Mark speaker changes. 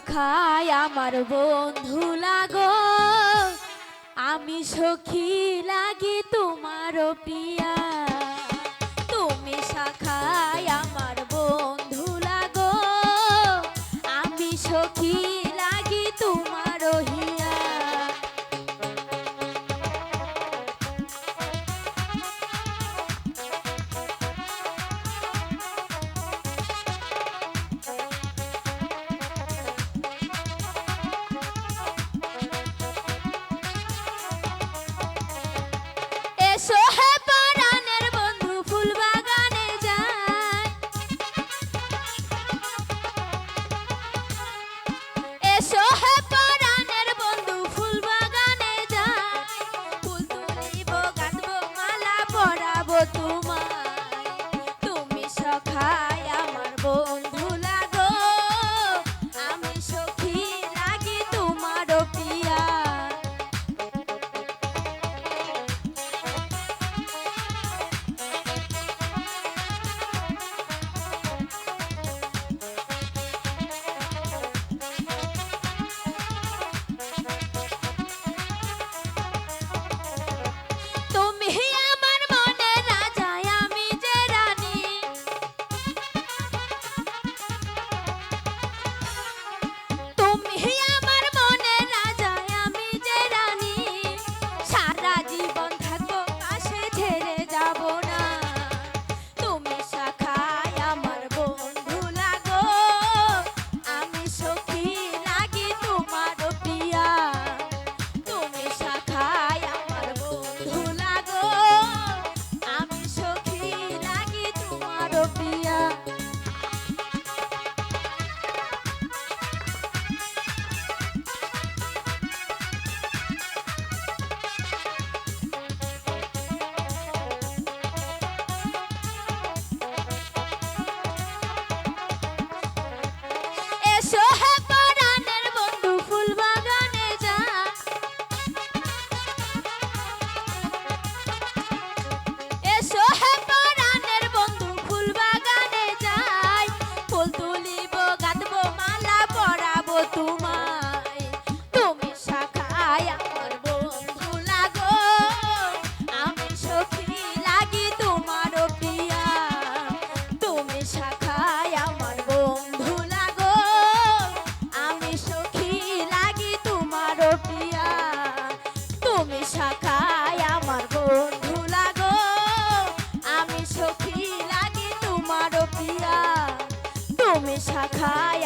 Speaker 1: পাখায় আমার বন্ধু লাগো। আমি সখী লাগি তোমারও প্রিয়া তুমি শাখায় আমার বন্ধু লাগো। আমি সখী Kai.